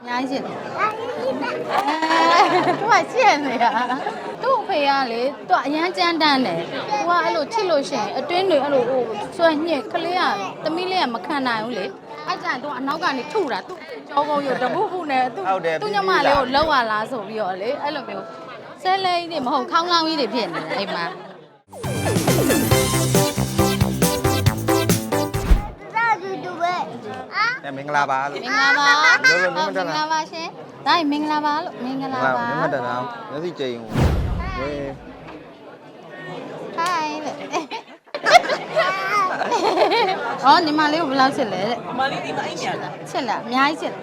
အများကြီးရှင်းတယ်သူကရှင်းနေတာသူ့အဖေကလေသူကအရန်ကြမ်းတမ်းတယ်သူကအဲ့လိုချစ်လို့ရှရင်အတွင်းတွေအဲ့လိုဟိုဆွဲညှက်ကလေးကသမီးလေးကမခံနိုင်ဘူးလေအဲ့ကျန်သူကအနောက်ကနေထုတာသူကြောကုန်းရုပ်တပုတ်ပုနဲ့သူဟုတ်တယ်သူညမလေးကိုလောက်ရလားဆိုပြီးတော့လေအဲ့လိုမျိုးဆဲလိန်တွေမဟုတ်ခေါင်းလောင်းကြီးတွေဖြစ်နေတယ်အိမ်မှာ အဲမင်္ဂလာပါလို့ မင်္ဂလာပါလို့လို့ဟုတ်မင်္ဂလာမင်္ဂလာပါရှင်ဒါမင်္ဂလာပါလို့မင်္ဂလာပါညမတနာမျက်စိကြိမ်ဝေးဟိုင်းတဲ့ဟောညီမလေးကိုဘယ်လောက်ချစ်လဲတဲ့မလေးဒီမအိမ်ညာလားချစ်လားအများကြီးချစ်လား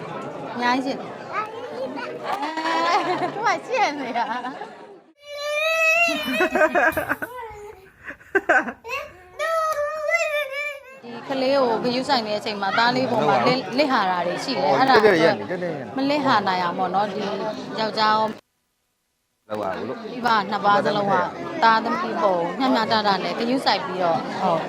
အများကြီးချစ်လားအဲသူကရှင်းနေတာဒီ ခလေးကိုဂယူးဆိုင်နေတဲ့အချိန်မှာသားလေးပေါ်မှာလစ်လစ်ဟာတာတွေရှိတယ်အဲ့ဒါတက်တက်ရက်နေတက်တက်ရက်နေမလစ်ဟာနိုင်အောင်ပေါ့နော်ဒီယောက်ျားရောလောက်ပါဘူးလို့ဒီပါနှစ်ပါးစလုံးကသားသမီးပေါ်မျှမျှတတနဲ့ဂယူးဆိုင်ပြီးတော့ဟုတ်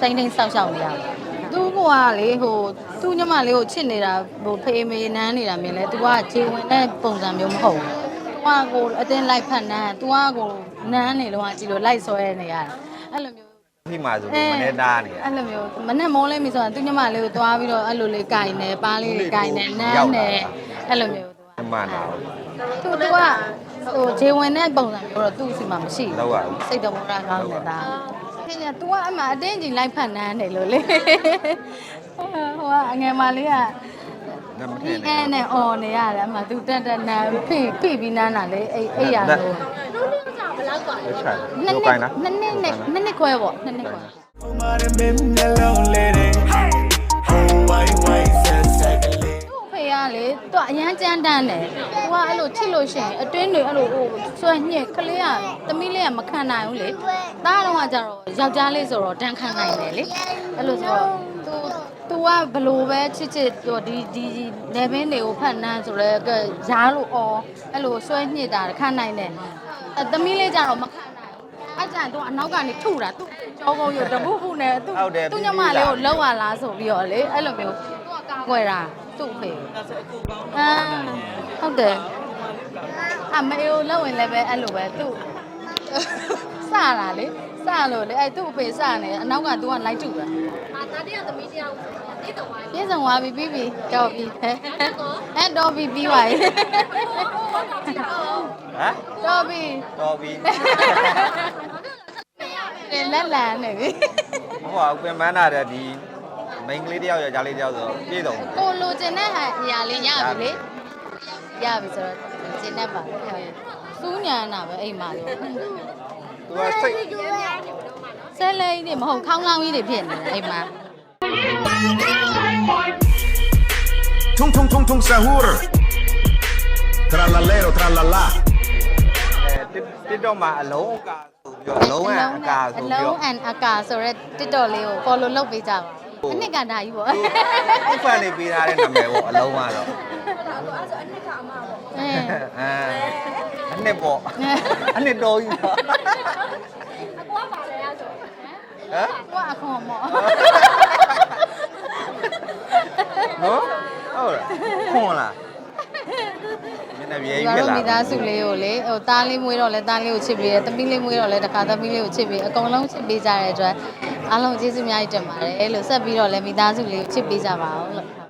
စိမ့်ထိန်ဆောက်ရှောက်နေရတယ်သူကလေဟိုသူ့ညမလေးကိုချစ်နေတာဟိုဖေးမေနန်းနေတာမြင်လဲသူကခြေဝင်တဲ့ပုံစံမျိုးမဟုတ်ဘူး။သူကကိုအတင်းလိုက်ဖက်နန်းသူကကိုနန်းနေလုံးဝကြည့်လို့လိုက်ဆွဲနေရတယ်။အဲ့လိုမျိုး ဒီမှာဆိုလို့မနေသားနေရ အဲ့လိုမျိုးမနဲ့မောလေးမိဆိုတာသူညမလေးကိုသွားပြီးတော့အဲ့လိုလေးကင်နေပါးလေးလေးကင်နေနန်းနေအဲ့လိုမျိုးဒီမှာတော့သူသူကဟိုခြေဝင်တဲ့ပုံစံမျိုးတော့သူ့စီမှာမရှိဘူးလောက်ပါဘူးစိတ်တော်မရကောင်းနေတာခင်ဗျာ तू ကအမှအတင်းကြီးလိုက်ဖက်နန်းတယ်လို့လေဟိုကအငယ်မလေးကနမဒီထဲအဲနဲ့နဲ့အော်နေရတယ်အမှ तू တက်တက်နန်းဖိဖိပြီးနန်းတာလေအဲ့အဲ့ရလို့ ချာနှစ်လောနှစ်ကိုင်းလားနှစ်နှစ်နဲ့နှစ်နှစ်ခွဲပေါ့နှစ်နှစ်ခွဲ Mare me melon lady. Oh, white, white, says secondly. သူ့အဖေကလေသူကအရန်ကြမ်းတမ်းတယ်သူကအဲ့လိုချစ်လို့ရှရင်အတွင်းတွေအဲ့လိုဟိုဆွဲညှက်ကလေးကသမီးလေးကမခံနိုင်ဘူးလေသားတော့ကကြတော့ယောက်ျားလေးဆိုတော့တန်းခံနိုင်တယ်လေအဲ့လိုဆိုတော့သူသူကဘလို့ပဲချစ်ချစ်သူဒီဒီနေဘင်းတွေကိုဖတ်နှမ်းဆိုတော့ရားလို့အော်အဲ့လိုဆွဲညှစ်တာခံနိုင်တယ် အသမီးလေးကြတော့မခံနိုင်ဘူးအဲ့ကျန်သူကအနောက်ကနေထုတာသူကြောကုန်းရုပ်တပုတ်ပုနဲ့သူသူညမလေးကိုလောက်ရလားဆိုပြီးတော့လေအဲ့လိုမျိုးသူကကာကွယ်တာသူ့အဖေဒါဆိုအကူကောင်းအာဟုတ်တယ်အမေကိုလောက်ဝင်လည်းပဲအဲ့လိုပဲသူ့စတာလေ စလို့လေအဲ့သူ့အဖေစနေအနောက်က तू ကလိုက်တူတာအာတာတရသမီးတယောက်ပြည့်စုံသွားပြီပြည့်စုံသွားပြီပြီးပြီတော်ပြီဟဲ့အဲ့တော်ပြီပြီးပါပြီဟမ်တော်ပြီတော်ပြီလက်လန်နေပြီဟိုကပင်ပန်းတာတဲ့ဒီမိန်းကလေးတယောက်ယောက်ျားလေးတယောက်ဆိုပြည့်စုံတယ်ကိုလိုချင်တဲ့ဟာအရာလေးရပြီလေရပြီဆိုတော့ကျင်းတတ်ပါဟုတ်စူးညာနာပဲအိမ်မှာလို့ သူကစိတ်ဆဲလိန်တွေမဟုတ်ခေါင်းလောင်းကြီးတွေဖြစ်နေတယ်အိမ်မှာ Tung, tung, tung, tung, sahur. Tralalero, tralala. အဲတစ်တော့မှာအလုံးအကာဆိုပြီးတော့အလုံးအကာဆိုအပြီးလုံးတော့အန်အကာဆိုရက် TikTok လေးကို follow လုပ်ပေးကြပါအနှစ်ကဒါကြီးပေါ့ ဥပန်နေပေးထားတဲ့နာမည်ပေါ့အလုံးကတော့ အဲအဲအနှစ်ပေါ့အနှစ်တော်ကြီးပေါ့ဟမ်ကိုကအခွန်မော့နော်ဟုတ်လားခွန်လားမင်းလည်းရေးဒီဖြစ်တော့လာမိသားစုလေးကိုလေဟိုသားလေးမွေးတော့လဲသားလေးကိုချစ်ပေးတယ်သမီးလေးမွေးတော့လဲတခါသမီးလေးကိုချစ်ပေးအကုန်လုံးချစ်ပေးကြတဲ့အတွက်အားလုံးကျေးဇူးအများကြီးတင်ပါတယ်လို့ဆက်ပြီးတော့လဲမိသားစုလေးကိုချစ်ပေးကြပါဦးလို့